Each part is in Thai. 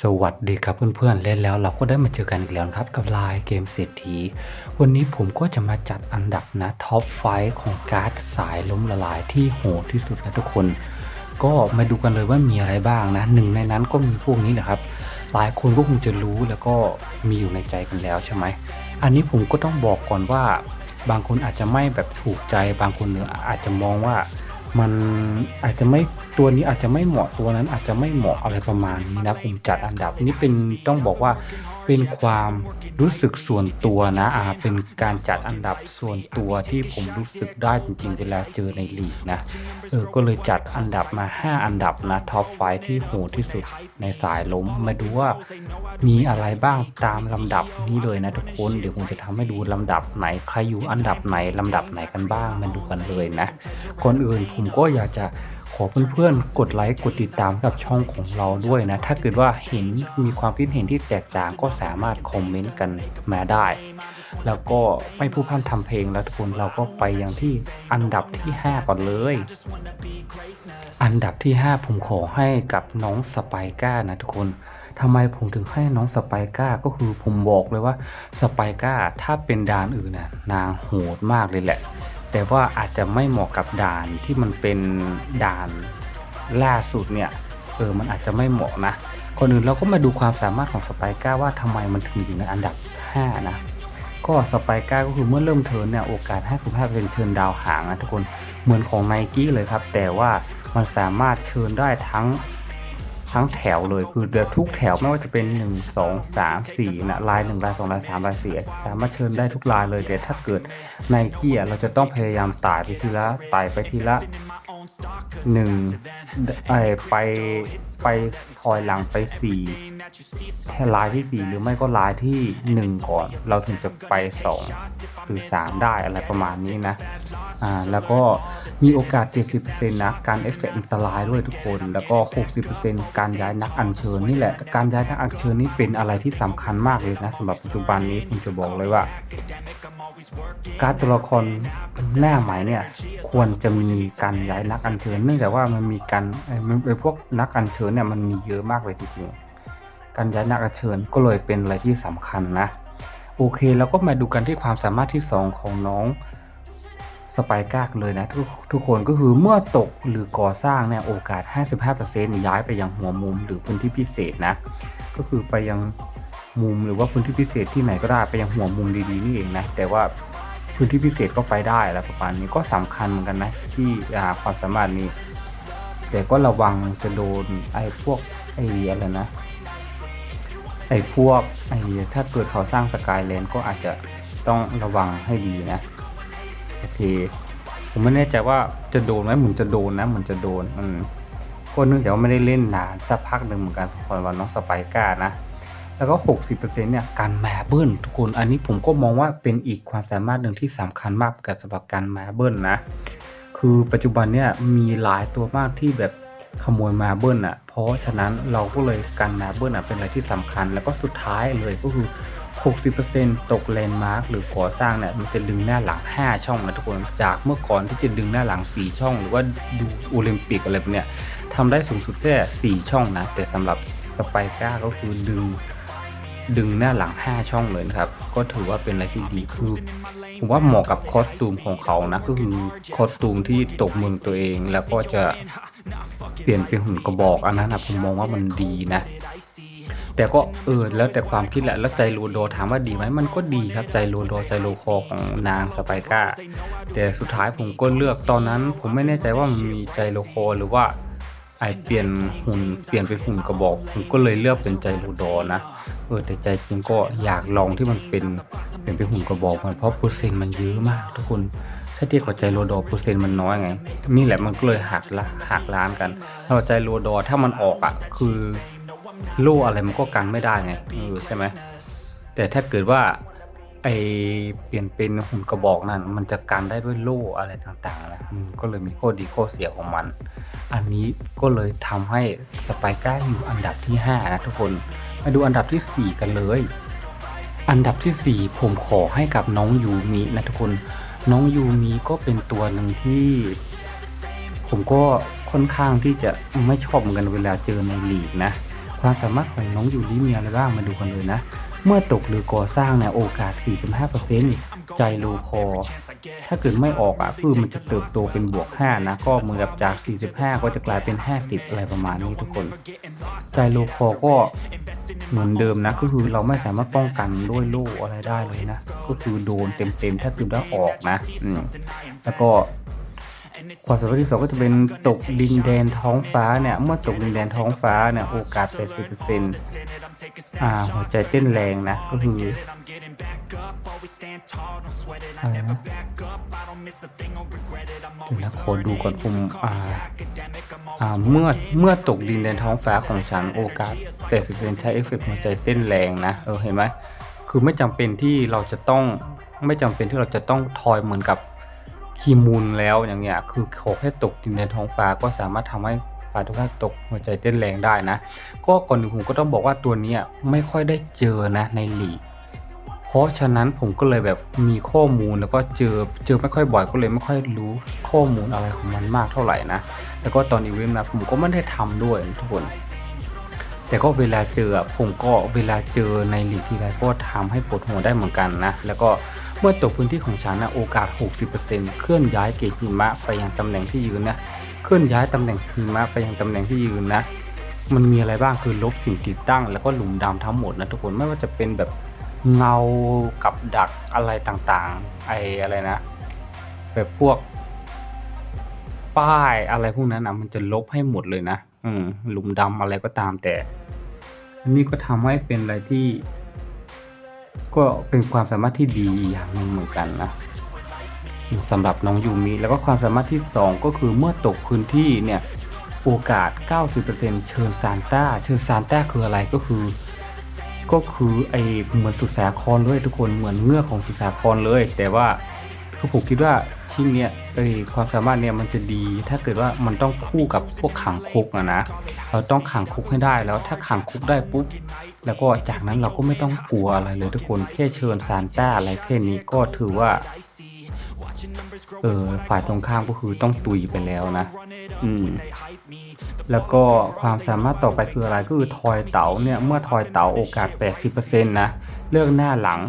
สวัสดีครับเพื่อนๆเล่นแล้วเราก็ได้มาเจอกันอีกแล้วนะครับกับไลน์เกมเศรษฐี วันนี้ผมก็จะมาจัดอันดับนะท็อปไฟของการ์ดสายล้มละลายที่โหดที่สุดนะทุกคน ก็มาดูกันเลยว่ามีอะไรบ้างนะหนึ่งในนั้นก็มีพวกนี้แหละครับ หลายคนก็คงจะรู้แล้วก็มีอยู่ในใจกันแล้วใช่ไหมอันนี้ผมก็ต้องบอกก่อนว่า บางคนอาจจะไม่แบบถูกใจ บางคนเนี่ยอาจจะมองว่า มันอาจจะไม่ตัวนี้อาจจะไม่เหมาะตัวนั้นอาจจะไม่เหมาะอะไรประมาณนี้นะผมจัดอันดับนี้เป็นต้องบอกว่าเป็นความรู้สึกส่วนตัวนะอ่าเป็นการจัดอันดับส่วนตัวที่ผมรู้สึกได้จริงๆ เวลาเจอในลีกนะเออก็เลยจัดอันดับมา 5 อันดับนะท็อปไฟที่โหดที่สุดในสายล้มมาดูว่ามีอะไรบ้างตามลำดับนี้เลยนะทุกคนเดี๋ยวผมจะทำให้ดูลำดับไหนใครอยู่อันดับไหนลำดับไหนกันบ้างมาดูกันเลยนะก่อนอื่นผมมก็อยากจะขอเพื่อนๆ กดไลค์ กดติดตามกับช่องของเราด้วยนะ ถ้าเกิดว่าเห็นมีความคิดเห็นที่แตกต่างก็สามารถคอมเมนต์กันมาได้ แล้วก็ไม่พูดพร่ำทำเพลงแล้วทุกคนเราก็ไปยังที่อันดับที่ 5 ก่อนเลย อันดับที่ 5 ผมขอให้กับน้องสไปก้านะทุกคนทำไมผมถึงให้น้องสไปก้าก็คือผมบอกเลยว่าสไปก้าถ้าเป็นดานอื่นน่ะนางโหดมากเลยแหละ แต่ว่าอาจจะไม่เหมาะกับด่านที่มันเป็นด่านล่าสุดเนี่ยเออมันอาจจะไม่เหมาะนะก่อนอื่นเราก็มาดูความสามารถของสไปก้าว่าทำไมมันถึงอยู่ในอันดับ 5 นะก็สไปก้าก็คือเมื่อเริ่มเทิร์นเนี่ยโอกาส 55%เชิญดาวหางนะทุกคนเหมือนของไนกี้เลยครับ แต่ว่ามันสามารถเชิญได้ทั้ง ทั้งแถวเลยคือเดือทุกแถวไม่ว่าจะเป็น 1 2 3 4นะลาย1ลาย2ลาย3ลาย4สามารถเชิญได้ทุกลายเลยแต่ถ้าเกิดในเกียร์เราจะต้องพยายามไต่ไปทีละไต่ไปทีละ หนึ่งไอไปไปถอยหลังไปสี่ลายที่สี่หรือไม่ก็ลายที่หนึ่งก่อน เราถึงจะไปสองหรือสามได้อะไรประมาณนี้นะอ่าแล้วก็มีโอกาส 70%นะการเอฟเฟกต์อันตรายด้วยทุกคน แล้วก็ 60%การย้ายนักอัญเชิญนี่แหละ การย้ายนักอัญเชิญนี่เป็นอะไรที่สำคัญมากเลยนะสำหรับปัจจุบันนี้ผมจะบอกเลยว่าการตัวละครหน้าใหม่เนี่ยควรจะมีการย้ายนักอัญเชิญเนื่องจากว่ามันมีการไอ้มันไอ้พวกนักอัญเชิญเนี่ยมันมีเยอะมากเลยจริงๆการย้ายนักอัญเชิญก็เลยเป็นอะไรที่สำคัญนะ โอเคแล้วก็มาดูกันที่ความสามารถที่ 2 ของน้องสไปก้ากเลยนะทุกทุกคนก็คือเมื่อตกหรือก่อสร้างเนี่ยโอกาส 55%ย้ายไปยังหัวมุมหรือพื้นที่พิเศษนะ ก็คือไปยังมุมหรือว่าพื้นที่พิเศษที่ไหนก็ได้ไปยังหัวมุมดีๆนี่เองนะแต่ว่า พื้นที่พิเศษก็ไปได้แล้วประมาณนี้ก็สำคัญเหมือนกันนะ ที่าความสามารถนี้ แต่ก็ระวังจะโดนไอ้พวกไอ้อะไรนะ ไอ้พวกไอ้ถ้าเกิดเขาสร้างสกายแลนก็อาจจะต้องระวังให้ดีนะโอเคผมไม่แน่ใจว่าจะโดนไหมเหมือนจะโดนนะเหมือนจะโดนอืมก็เนื่องจากว่าไม่ได้เล่นนานสักพักหนึ่งเหมือนกันสำหรับน้องสไปก้านะ แล้วก็ 60%เนี่ยการแมเบิลทุกคนอันนี้ผมก็มองว่าเป็นอีกความสามารถหนึ่งที่สำคัญมากกับสำหรับการแมเบิลนะ คือปัจจุบันเนี่ยมีหลายตัวมากที่แบบขโมยมาเบิลอะ เพราะฉะนั้นเราก็เลยการมาเบิลอะเป็นอะไรที่สำคัญ แล้วก็สุดท้ายเลยก็คือ 60%ตกแลนด์มาร์กหรือก่อสร้างเนี่ยมันจะดึงหน้าหลัง 5 ช่องนะทุกคนจากเมื่อก่อนที่จะดึงหน้าหลัง 4 ช่อง หรือว่าดูโอลิมปิกอะไรพวกเนี้ยทำได้สูงสุดแค่ 4 ช่องนะแต่สำหรับสไปก้าก็คือดึง ดึงหน้าหลัง 5 ช่องเลยนะครับ ก็ถือว่าเป็นอะไรที่ดีคือผมว่าเหมาะกับคอสตูมของเขานะ ก็คือคอสตูมที่ตกเมืองตัวเอง แล้วก็จะเปลี่ยนเป็นหุ่นกระบอก อันนั้นนะผมมองว่ามันดีนะ แต่ก็เออแล้วแต่ความคิดแหละ แล้วใจโลโดถามว่าดีไหมมันก็ดีครับใจโลโดใจโลคอของนางสไปก้า แต่สุดท้ายผมก็เลือกตอนนั้น ผมไม่แน่ใจว่ามันมีใจโลโคหรือว่าไอเปลี่ยนหุ่นเปลี่ยนเป็นหุ่นกระบอกผมก็เลยเลือกเป็นใจโลโดนะ เออแต่ใจจริงก็อยากลองที่มันเป็นเปลี่ยนเป็นหุ่นกระบอกมันเพราะเปอร์เซ็นต์มันเยอะมากทุกคนถ้าเทียบกับใจโลโดเปอร์เซ็นต์มันน้อยไงนี่แหละมันก็เลยหักละหักล้านกัน ถ้าใจโลโดถ้ามันออกอะคือโล่อะไรมันก็กันไม่ได้ไงเออใช่ไหมแต่ถ้าเกิดว่าไอเปลี่ยนเป็นหุ่นกระบอกนั่นมันจะกันได้ด้วยโล่อะไรต่างๆนะก็เลยมีข้อดีข้อเสียของมัน อันนี้ก็เลยทำให้สไปก้าอยู่อันดับที่ 5 นะทุกคน มาดูอันดับที่ 4 กันเลย อันดับทีสี่ 4 ผมขอให้กับน้องยูมินะทุกคน น้องยูมิก็เป็นตัวหนึ่งที่ ผมก็ค่อนข้างที่จะไม่ชอบเหมือนกันเวลาเจอในลีกนะคความสามารถของน้องยูริมีอะไรบ้างมาดูกันเลยนะ เมื่อตกหรือก่อสร้างเนี่ยโอกาส 45%ใจโลคอ ถ้าเกิดไม่ออกอะพืชมันจะเติบโตเป็นบวก 5 นะ ก็เหมือนกับจาก 45 ก็จะกลายเป็น 50 อะไรประมาณนี้ทุกคน ใจโลคอก็เหมือนเดิมนะ ก็คือเราไม่สามารถป้องกันด้วยโล่อะไรได้เลยนะ ก็คือโดนเต็มๆ ถ้าคือได้ออกนะอืมแล้วก็ ความสามารถที่สองก็จะเป็นตกดินแดนท้องฟ้าเนี่ย เมื่อตกดินแดนท้องฟ้าเนี่ย โอกาส 80%อ่า หัวใจเต้นแรงนะ ก็คืออะไรนะเดี๋ยวนะขอดูก่อนผมอ่าอ่า เมื่อ เมื่อตกดินแดนท้องฟ้าของฉัน โอกาส 80%ใช้เอฟเฟกต์หัวใจเต้นแรงนะ เออ เห็นไหม คือไม่จำเป็นที่เราจะต้อง ไม่จำเป็นที่เราจะต้องทอยเหมือนกับ คีมูลแล้วอย่างเงี้ยคือขอแค่ตกดินในท้องฟ้าก็สามารถทำให้ฝ่ายทุกท่านตกหัวใจเต้นแรงได้นะ ก็ก่อนหนึ่งผมก็ต้องบอกว่าตัวนี้ไม่ค่อยได้เจอนะในหลีกเพราะฉะนั้นผมก็เลยแบบมีข้อมูลแล้วก็เจอเจอไม่ค่อยบ่อยก็เลยไม่ค่อยรู้ข้อมูลอะไรของมันมากเท่าไหร่นะแล้วก็ตอนอีเวนต์นะผมก็ไม่ได้ทำด้วยทุกคน แต่ก็เวลาเจอผมก็เวลาเจอในหลีกทีไรก็ทำให้ปวดหัวได้เหมือนกันนะแล้วก็ เมื่อตกพื้นที่ของฉันนะโอกาส 60%เคลื่อนย้ายเกจหิมะไปยังตำแหน่งที่ยืนนะ เคลื่อนย้ายตำแหน่งหิมะไปยังตำแหน่งที่ยืนนะ มันมีอะไรบ้างคือลบสิ่งติดตั้ง แล้วก็หลุมดำทั้งหมดนะทุกคนไม่ว่าจะเป็นแบบเงากับดักอะไรต่างๆ ไออะไรนะ แบบพวก ป้ายอะไรพวกนั้นนะมันจะลบให้หมดเลยนะ อืมหลุมดำอะไรก็ตามแต่ อันนี้ก็ทำให้เป็นอะไรที่ ก็เป็นความสามารถที่ดีอีกอย่างหนึ่งเหมือนกันนะสำหรับน้องยูมิแล้วก็ความสามารถที่ 2 ก็คือเมื่อตกพื้นที่เนี่ยโอกาส 90%เชิญซานต้า เชิญซานต้าคืออะไรก็คือ ก็คือไอเหมือนสุสาครเลยทุกคนเหมือนเงือกของสุสาครเลย แต่ว่าคือผมคิดว่า ชิ้นเนี้ยไอความสามารถเนี่ยมันจะดี ถ้าเกิดว่ามันต้องคู่กับพวกขังคุกอะนะ เราต้องขังคุกให้ได้แล้วถ้าขังคุกได้ปุ๊บแล้วก็จากนั้นเราก็ไม่ต้องกลัวอะไรเลยทุกคนแค่เชิญซานต้าอะไรแค่นี้ก็ถือว่าเออฝ่ายตรงข้ามก็คือต้องตุยไปแล้วนะ อืม แล้วก็ความสามารถต่อไปคืออะไรก็คือทอยเต๋าเนี่ย เมื่อทอยเต๋าโอกาส 80%นะ เลือกหน้าหลัง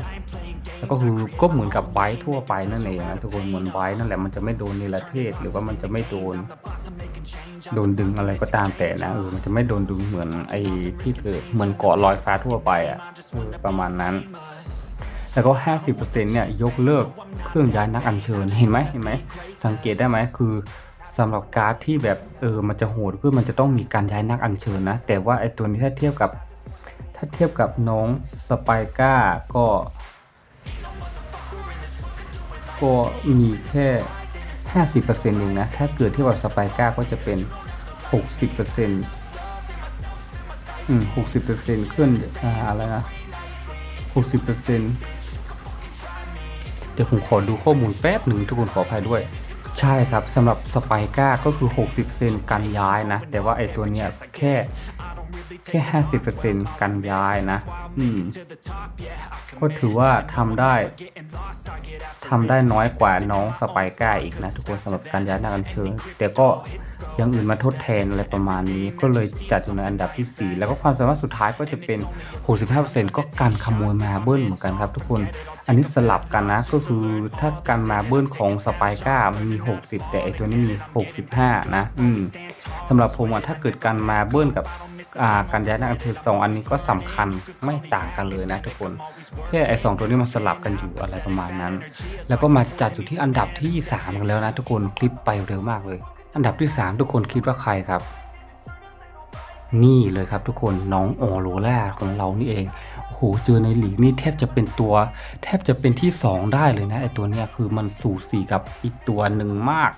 แล้วก็คือก็เหมือนกับไบท์ทั่วไปนั่นเองนะทุกคนเหมือนไบท์นั่นแหละมันจะไม่โดนเนรเทศ หรือว่ามันจะไม่โดน โดนดึงอะไรก็ตามแต่นะเออมันจะไม่โดนดึงเหมือนไอ้ที่เกิดเหมือนเกาะลอยฟ้าทั่วไปอะประมาณนั้น แล้วก็ 50%เนี่ยยกเลิกเครื่องย้ายนักอัญเชิญเห็นไหมเห็นไหมสังเกตได้ไหมคือสำหรับการ์ดที่แบบเออมันจะโหดขึ้นมันจะต้องมีการย้ายนักอัญเชิญนะ แต่ว่าไอ้ตัวนี้ถ้าเทียบกับ ถ้าเทียบกับน้องสไปก้าก็ ก็มีแค่ 50%เองนะ ถ้าเกิดเทียบกับสไปก้าก็จะเป็น 60%อืม60%ขึ้นอ่าอะไรนะ60%เดี๋ยวผมขอดูข้อมูลแป๊บหนึ่งทุกคนขออภัยด้วย ใช่ครับสำหรับสไปก้าก็คือ 60%กันย้ายนะ แต่ว่าไอตัวเนี้ยแค่ แค่50%กันย้ายนะ อืม ก็ถือว่าทำได้ทำได้น้อยกว่าน้องสไปก้าอีกนะ ทุกคนสำหรับการย้ายนักอัญเชิญแต่ก็ยังอื่นมาทดแทนอะไรประมาณนี้ ก็เลยจัดอยู่ในอันดับที่ 4 แล้วก็ความสามารถสุดท้ายก็จะเป็น 65%ก็การขโมยมาเบิ้ลเหมือนกันครับทุกคน อันนี้สลับกันนะ ก็คือถ้าการมาเบิ้ลของสไปก้ามันมี 60 แต่ไอตัวนี้มี 65 นะ อืม สำหรับผมถ้าเกิดการมาเบิ้ลกับการย้ายนักอัญเชิญสองอันนี้ก็สำคัญไม่ต่างกันเลยนะทุกคนแค่ไอสองตัวนี้มันสลับกันอยู่อะไรประมาณนั้น แล้วก็มาจัดอยู่ที่อันดับที่3กันแล้วนะทุกคนคลิปไปเร็วมากเลย อันดับที่ 3 ทุกคนคิดว่าใครครับนี่เลยครับทุกคนน้องออโรล่าของเรานี่เองโอ้โหเจอในหลีกนี่แทบจะเป็นตัว แทบจะเป็นที่ 2 ได้เลยนะไอตัวเนี้ยคือมันสูสีกับอีกตัวหนึ่งมาก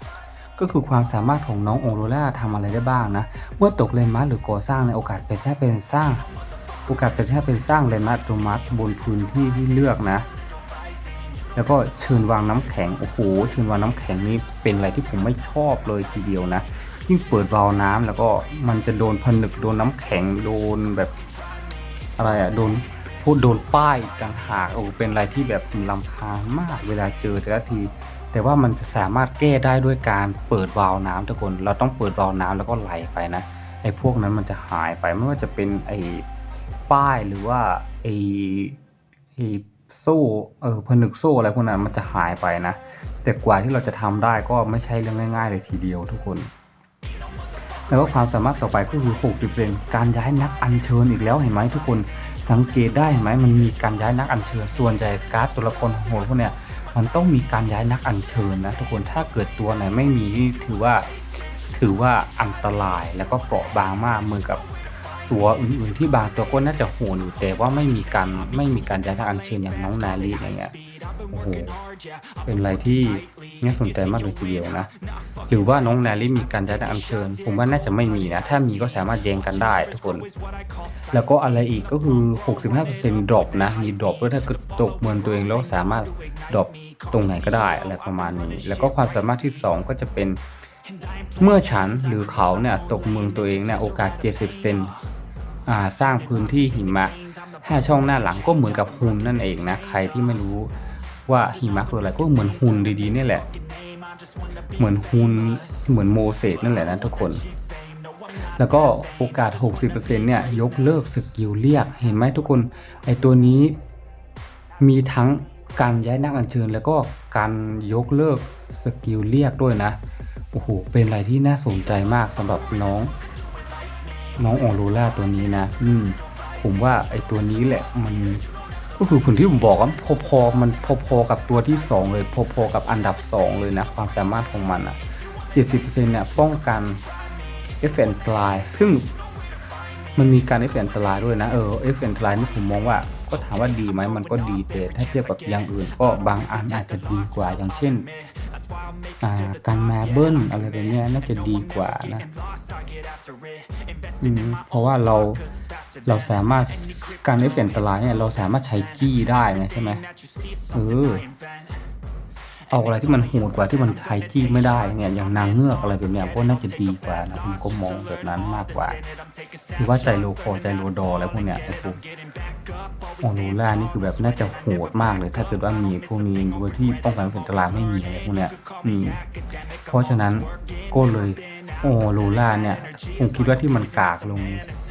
ก็คือความสามารถของน้องออโรล่าทำอะไรได้บ้างนะ เมื่อตกเลนมาร์หรือก่อสร้างในโอกาสเป็นแค่เป็นสร้าง โอกาสเป็นแค่เป็นสร้างเลนมาร์ตโนมัติบนพื้นที่ที่เลือกนะ แล้วก็เชิญวางน้ำแข็ง โอ้โห เชิญวางน้ำแข็งนี่เป็นอะไรที่ผมไม่ชอบเลยทีเดียวนะ ยิ่งเปิดวาล์วน้ำแล้วก็มันจะโดนผนึกโดนน้ำแข็งโดนแบบอะไรอะโดนพูดโดนป้ายกันหากโอ้เป็นอะไรที่แบบผมรำคาญมากเวลาเจอแต่ละที แต่ว่ามันจะสามารถแก้ได้ด้วยการเปิดวาล์วน้ำทุกคน เราต้องเปิดวาล์วน้ำแล้วก็ไหลไปนะไอ้พวกนั้นมันจะหายไปไม่ว่าจะเป็นไอ้ป้ายหรือว่าไอ้ไอ้โซ่เออผนึกโซ่อะไรพวกนั้นมันจะหายไปนะ แต่กว่าที่เราจะทำได้ก็ไม่ใช่เรื่องง่าย ๆ เลยทีเดียวทุกคนแล้วก็ความสามารถต่อไปก็คือ60เป็นการย้ายนักอัญเชิญอีกแล้วเห็นไหมทุกคนสังเกตได้เห็นไหมมันมีการย้ายนักอัญเชิญส่วนใหญ่การ์ดตัวละครโหดพวกเนี้ย มันต้องมีการย้ายนักอัญเชิญนะทุกคนถ้าเกิดตัวไหนไม่มีถือว่าถือว่าอันตรายแล้วก็เปราะบางมากเหมือนกับตัวอื่นๆที่บางตัวก็น่าจะโหนอยู่แต่ว่าไม่มีการไม่มีการย้ายนักอัญเชิญอย่างน้องนาลีอะไรเงี้ย โอ้โหเป็นอะไรที่น่าสนใจมากเลยทีเดียวนะหรือว่าน้องแนาลีมีการย้ายอัญเชิญ ผมว่าน่าจะไม่มีนะ ถ้ามีก็สามารถแย่งกันได้ทุกคน แล้วก็อะไรอีกก็คือ 65%ดรอปนะ มีดรอปด้วยถ้าเกิดตกเมืองตัวเองแล้วสามารถดรอปตรงไหนก็ได้อะไรประมาณนี้ แล้วก็ความสามารถที่ 2 ก็จะเป็นเมื่อฉันหรือเขาเนี่ยตกเมืองตัวเองเนี่ยโอกาส 70เซนสร้างพื้นที่หิมะ5ช่องหน้าหลังก็เหมือนกับหุ่นนั่นเองนะ ใครที่ไม่รู้ ว่าหิมะคืออะไรก็เหมือนหุ่นดีๆนี่แหละ เหมือนหุ่นเหมือนโมเสสนั่นแหละนะทุกคน แล้วก็โอกาส 60%เนี่ยยกเลิกสกิลเรียกเห็นไหมทุกคนไอตัวนี้มีทั้งการย้ายนักอัญเชิญ แล้วก็การยกเลิกสกิลเรียกด้วยนะโอ้โหเป็นอะไรที่น่าสนใจมากสำหรับน้อง น้องออโรล่าตัวนี้นะ อืมผมว่าไอตัวนี้แหละมัน ก็คือผลที่ผมบอกว่าพอๆมันพอๆกับตัวที่สองเลยพอๆกับอันดับสองเลยนะความสามารถของมันอะ70%เนี่ยป้องกันเอฟเฟนตรายซึ่งมันมีการเอฟเฟนตรายด้วยนะเออเอฟเฟนตรายนี่ผมมองว่าก็ถามว่าดีไหมมันก็ดีแต่ถ้าเทียบกับอย่างอื่น ก็บางอันอาจจะดีกว่าอย่างเช่นการมาเบิ้ลอะไรแบบนี้น่าจะดีกว่านะเพราะว่าเรา เราสามารถการเอฟเฟนตรายเนี่ยเราสามารถใช้จี้ได้ไงใช่ไหมเออเอาอะไรที่มันโหดกว่าที่มันใช้จี้ไม่ได้เนี่ยอย่างนางเงือกอะไรแบบเนี้ยก็น่าจะดีกว่านะผมก็มองแบบนั้นมากกว่าหรือว่าใจโลโคใจโลดออะไรพวกเนี้ยโอ้โหโอโนล่านี่คือแบบน่าจะโหดมากเลย ถ้าเกิดว่ามีพวกนี้โดยที่ป้องกันเป็นตรายไม่มีอะไรพวกเนี้ยอืมเพราะฉะนั้นก็เลย โอโรล่าเนี่ยผมคิดว่าที่มันกากลง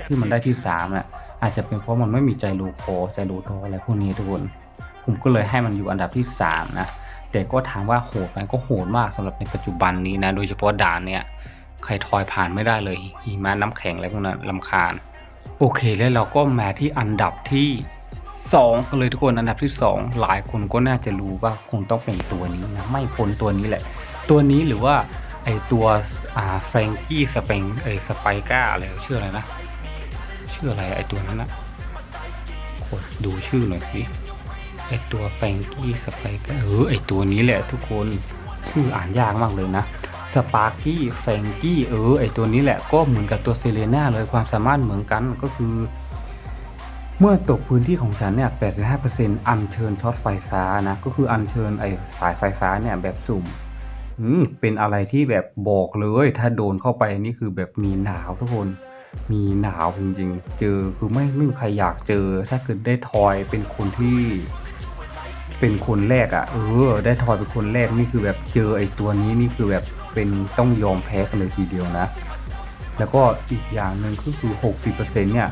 ที่มันได้ที่สามน่ะอาจจะเป็นเพราะมันไม่มีใจโลโคใจโลดออะไรพวกนี้ทุกคนผมก็เลยให้มันอยู่อันดับที่สามนะแต่ก็ถามว่าโหดไหมก็โหดมากสำหรับในปัจจุบันนี้นะ โดยเฉพาะด่านเนี่ยใครทอยผ่านไม่ได้เลยหิมะน้ำแข็งอะไรพวกนั้นลำคาญ โอเคแล้วเราก็มาที่อันดับที่สองกันเลยทุกคนอันดับที่สองหลายคนก็น่าจะรู้ว่าคงต้องเป็นตัวนี้นะไม่พ้นตัวนี้แหละ ตัวนี้หรือว่าไอตัว อ่าแฟรงกี้สเปงไอสไปก้าอะไรชื่ออะไรนะชื่ออะไรไอตัวนั้นนะกดดูชื่อหน่อยสิไอตัวแฟรงกี้สไปกอร์เออไอตัวนี้แหละทุกคนชื่ออ่านยากมากเลยนะสปาร์กี้แฟรงกี้เออไอตัวนี้แหละก็เหมือนกับตัวเซเลน่าเลยความสามารถเหมือนกันก็คือ เมื่อตกพื้นที่ของฉันเนี่ย 85%อัญเชิญช็อตไฟฟ้านะ ก็คืออัญเชิญไอสายไฟฟ้าเนี่ยแบบสุ่ม อืมเป็นอะไรที่แบบบอกเลย ถ้าโดนเข้าไปนี่คือแบบมีหนาวทุกคน มีหนาวจริงๆ เจอคือไม่ไม่มีใครอยากเจอ ถ้าเกิดได้ทอยเป็นคนที่ เป็นคนแรกอะ่ะ เออ ได้ทอยเป็นคนแรกนี่คือแบบเจอไอ้ตัวนี้นี่คือแบบเป็นต้องยอมแพ้กันเลยทีเดียวนะ แล้วก็อีกอย่างหนึ่งก็คือ 60%เนี่ย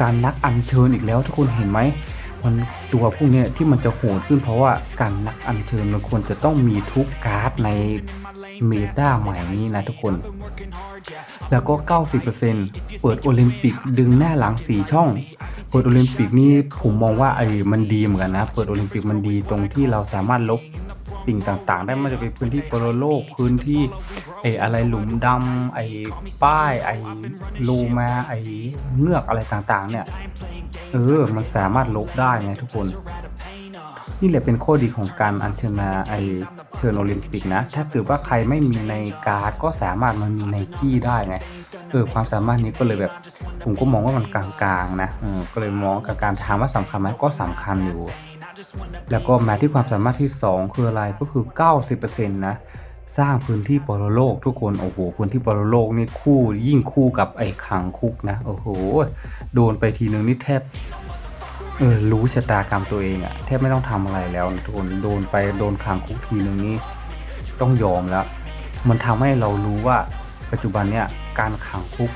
การนักอัญเชิญอีกแล้วทุกคนเห็นไหม มันตัวพวกเนี้ยที่มันจะโหดขึ้นเพราะว่าการนักอัญเชิญมันควรจะต้องมีทุกการ์ดในเมตาใหม่นี้นะทุกคน แล้วก็ 90%เปิดโอลิมปิกดึงหน้าหลังสีช่อง เปิดโอลิมปิกนี่ผมมองว่าไอ้มันดีเหมือนกันนะ เปิดโอลิมปิกมันดีตรงที่เราสามารถลบ สิ่งต่างๆ ได้ไมันจะเป็นพื้นที่ปรโลกพื้นที่ไอ้อะไรหลุมดำไอ้ป้ายไอ้โลมาไอ้เงือกอะไรต่างๆ เนี่ยเออมันสามารถลบได้ไงทุกคนนี่แหละเป็นข้อดีของการอัญเชิญมาไอเชิญโอลิมปิกนะ ถ้าเกิดว่าใครไม่มีในการ์ดก็สามารถมันมีในกี้ได้ไงเออความสามารถนี้ก็เลยแบบผมก็มองว่ามันกลางๆนะเออก็เลยมองกับการถามว่าสำคัญไหมก็สำคัญอยู่ แล้วก็มาที่ความสามารถที่ 2 คืออะไรก็คือ 90%นะสร้างพื้นที่ปรโลกทุกคนโอ้โหพื้นที่ปรโลกนี่คู่ยิ่งคู่กับไอ้ขังคุกนะโอ้โหโดนไปทีนึงนี่แทบเออรู้ชะตากรรมตัวเองอะแทบไม่ต้องทำอะไรแล้วนะทุกคนโดนไปโดนขังคุกทีนึงนี่ต้องยอมแล้ว มันทำให้เรารู้ว่าปัจจุบันเนี่ยการขังคุก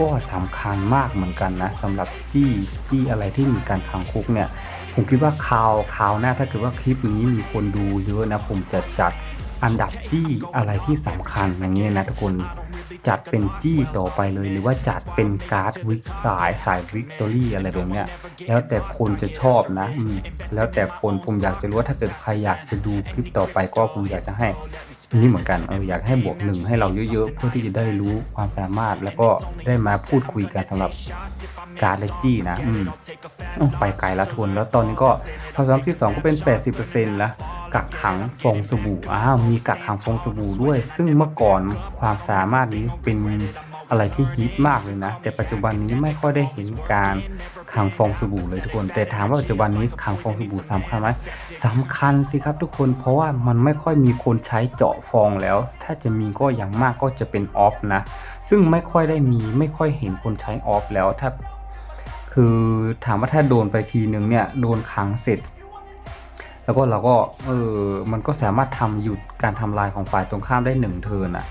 ก็สำคัญมากเหมือนกันนะสำหรับจี้จี้อะไรที่มีการขังคุกเนี่ย ผมคิดว่าคราวคราวหน้าถ้าเกิดว่าคลิปนี้มีคนดูเยอะนะ ผมจะจัดอันดับจี้อะไรที่สำคัญอย่างนี้ยนะทุกคนจัดเป็นจี้ต่อไปเลย หรือว่าจัดเป็นการ์ดวิกสายสายวิกตอรี่อะไรแบบเนี้ยแล้วแต่คนจะชอบนะอืแล้วแต่คนผมอยากจะรู้ว่าถ้าเกิดใครอยากจะดูคลิปต่อไปก็ผมอยากจะให้ นี่เหมือนกันเอออยากให้บวกหนึ่งให้เราเยอะๆ เพื่อที่จะได้รู้ความสามารถแล้วก็ได้มาพูดคุยกันสำหรับการ์ดแลจี้นะอืมอไปไกลละทุนแล้วตอนนี้ก็ความสามารถที่ 2 ก็เป็น 80%แล้วกักขังฟองสบู่อ้าวมีกักขังฟองสบู่ด้วย ซึ่งเมื่อก่อนความสามารถนี้เป็นอะไรที่ฮิตมากเลยนะ แต่ปัจจุบันนี้ไม่ค่อยได้เห็นการ ขังฟองสบู่เลยทุกคน แต่ถามว่าปัจจุบันนี้ขังฟองสบู่สำคัญไหมสำคัญสิครับทุกคนเพราะว่ามันไม่ค่อยมีคนใช้เจาะฟองแล้ว ถ้าจะมีก็อย่างมากก็จะเป็นออฟนะ ซึ่งไม่ค่อยได้มีไม่ค่อยเห็นคนใช้ออฟแล้วถ้าคือถามว่าถ้าโดนไปทีนึงเนี่ยโดนขังเสร็จ แล้วก็เราก็เออมันก็สามารถทำหยุดการทำลายของฝ่ายตรงข้ามได้หนึ่งเทินอะ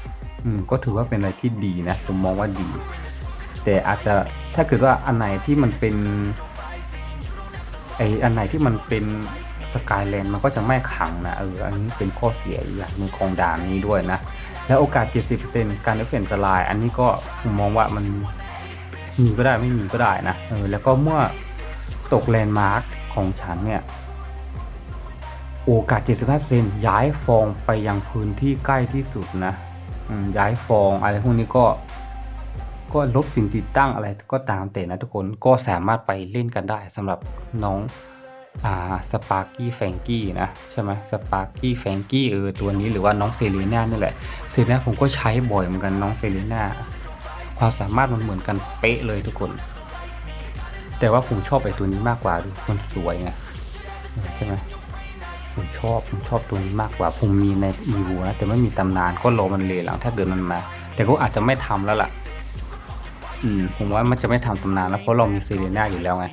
อืมก็ถือว่าเป็นอะไรที่ดีนะผมมองว่าดี แต่อาจจะถ้าเกิดว่าอันไหนที่มันเป็นไออันไหนที่มันเป็นสกายแลนด์มันก็จะไม่ขังนะเอออันนี้เป็นข้อเสียอย่างหนึงของด่านนี้ด้วยนะ แล้วโอกาส 70%การได้เปลี่ยนอันตราย อันนี้ก็ผมมองว่ามันมีก็ได้ไม่มีก็ได้นะเออแล้วก็เมื่อตกแลนด์มาร์คของฉันเนี่ยโอกาส 75%ย้ายฟองไปยังพื้นที่ใกล้ที่สุดนะย้ายฟองอะไรพวกนี้ก็ ก็ลบสิ่งติดตั้งอะไรก็ตามแต่นะทุกคนก็สามารถไปเล่นกันได้สำหรับน้องอ่าสปาร์กี้แฟงกี้นะใช่ไหมสปาร์กี้แฟงกี้เออตัวนี้หรือว่าน้องเซรีน่านี่แหละเซรีน่าผมก็ใช้บ่อยเหมือนกันน้องเซรีน่าความสามารถมันเหมือนกันเป๊ะเลยทุกคน แต่ว่าผมชอบไอ้ตัวนี้มากกว่าดูมันสวยไงใช่ไหมผมชอบผมชอบตัวนี้มากกว่า ผมมีในอีวูนะแต่ไม่มีตำนานก็รอมันเลยหลังถ้าเกิดมันมา แต่ก็อาจจะไม่ทำแล้วล่ะ อืมผมว่ามันจะไม่ทำตำนานแล้วเพราะเรามีเซเรน่าอยู่แล้วไง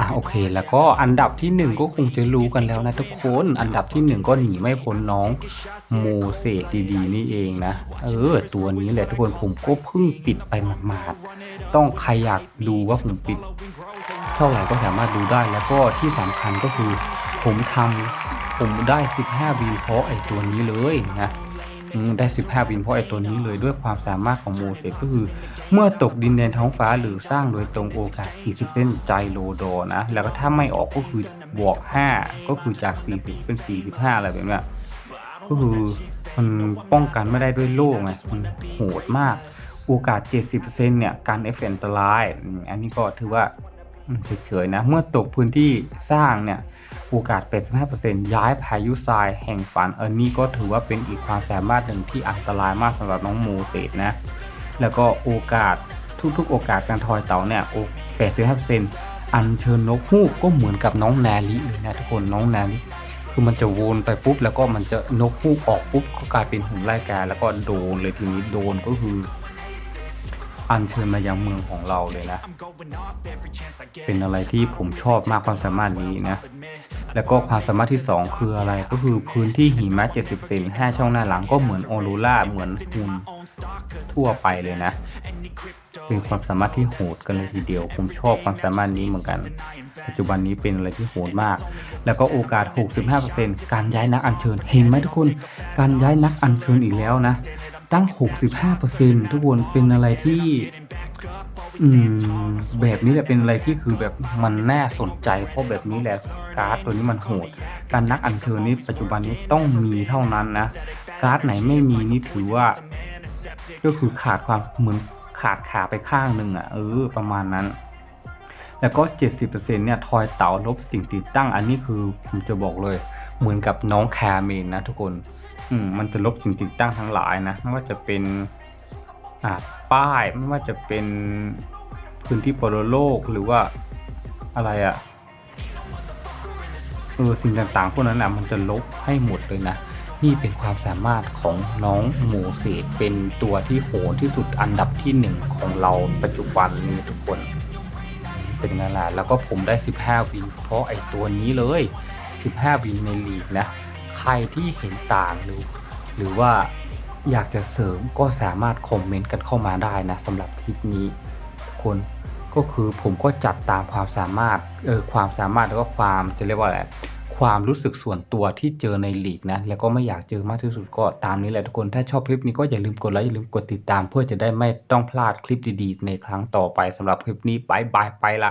อะโอเค แล้วก็อันดับที่หนึ่งก็คงจะรู้กันแล้วนะทุกคนอันดับที่หนึ่งก็หนีไม่พ้นน้องโมเสสดีๆนี่เองนะ เออ ตัวนี้แหละทุกคนผมก็เพิ่งปิดไปหมาดๆต้องใครอยากดูว่าผมปิด เท่าไหร่ก็สามารถดูได้แล้วก็ที่สำคัญก็คือ ผมทำผมได้ 15วิวเพราะไอตัวนี้เลยนะ ได้ 15 วินเพราะไอตัวนี้เลยด้วยความสามารถของโมเสสก็คือ เมื่อตกดินแดนท้องฟ้าหรือสร้างโดยตรงโอกาส 40 เส้นใจโลโดนะ แล้วก็ถ้าไม่ออกก็คือบวก 5 ก็คือจาก 40 เป็น 45 อะไรแบบนี้ก็คือมันป้องกันไม่ได้ด้วยโล่ไงมันโหดมาก โอกาส 70%เนี่ยการเอฟเฟนตราย อันนี้ก็ถือว่า เฉยๆนะ เมื่อตกพื้นที่สร้างเนี่ย โอกาส 85%ย้ายพายุทรายแห่งฝัน เออนี่ก็ถือว่าเป็นอีกความสามารถหนึ่งที่อันตรายมากสำหรับน้องโมเสสนะ แล้วก็โอกาสทุกๆ โอกาสการทอยเต่าเนี่ยโอ85%อัญเชิญนกฮูกก็เหมือนกับน้องแนลิเลยนะทุกคนน้องแนลิคือมันจะวนไปปุ๊บแล้วก็มันจะนกฮูกออกปุ๊บก็กลายเป็นหุ่นไล่กาแล้วก็โดนเลยทีนี้โดนก็คือ อัญเชิญมายังเมืองของเราเลยนะ เป็นอะไรที่ผมชอบมากความสามารถนี้นะ แล้วก็ความสามารถที่ 2 คืออะไรก็คือพื้นที่หิมะ70เซน5ช่องหน้าหลังก็เหมือนออโรราเหมือนหุ่นทั่วไปเลยนะ เป็นความสามารถที่โหดกันเลยทีเดียว ผมชอบความสามารถนี้เหมือนกัน ปัจจุบันนี้เป็นอะไรที่โหดมาก แล้วก็โอกาส 65%การย้ายนักอัญเชิญ เห็นไหมทุกคน การย้ายนักอัญเชิญอีกแล้วนะ ตั้ง 65%ทุกคนเป็นอะไรที่ อืม แบบนี้แหละเป็นอะไรที่คือแบบมันน่าสนใจ เพราะแบบนี้แหละการ์ดตัวนี้มันโหด การนักอัญเชิญนี้ปัจจุบันนี้ต้องมีเท่านั้นนะ การ์ดไหนไม่มีนี่ถือว่า ก็คือขาดความเหมือนขาดขาไปข้างหนึ่งอะเออ ประมาณนั้น แล้วก็ 70%เนี่ยทอยเต่าลบสิ่งติดตั้ง อันนี้คือผมจะบอกเลย เหมือนกับน้องแคร์เมนนะทุกคน อืมมันจะลบสิ่งติดตั้งทั้งหลายนะไม่ว่าจะเป็นอ่าป้ายไม่ว่าจะเป็นพื้นที่ปรโลกหรือว่าอะไรอะ่ะเออสิ่งต่างๆพวกนั้นอะมันจะลบให้หมดเลยนะ นี่เป็นความสามารถของน้องหมูเศษเป็นตัวที่โหดที่สุดอันดับที่หนึ่งของเราปัจจุบันนี้ทุกคน เป็นไงล่ะแล้วก็ผมได้ 15 วินเพราะไอตัวนี้เลย 15 วินในลีกนะ ใครที่เห็นต่างหรือหรือว่าอยากจะเสริมก็สามารถคอมเมนต์กันเข้ามาได้นะสำหรับคลิปนี้ทุกคนก็คือผมก็จัดตามความสามารถเออความสามารถแล้วก็ความจะเรียกว่าอะไรความรู้สึกส่วนตัวที่เจอในลีกนะแล้วก็ไม่อยากเจอมากที่สุดก็ตามนี้แหละทุกคนถ้าชอบคลิปนี้ก็อย่าลืมกดไลค์อย่าลืมกดติดตาม เพื่อจะได้ไม่ต้องพลาดคลิปดีๆ ในครั้งต่อไปสำหรับคลิปนี้บายบายไปละ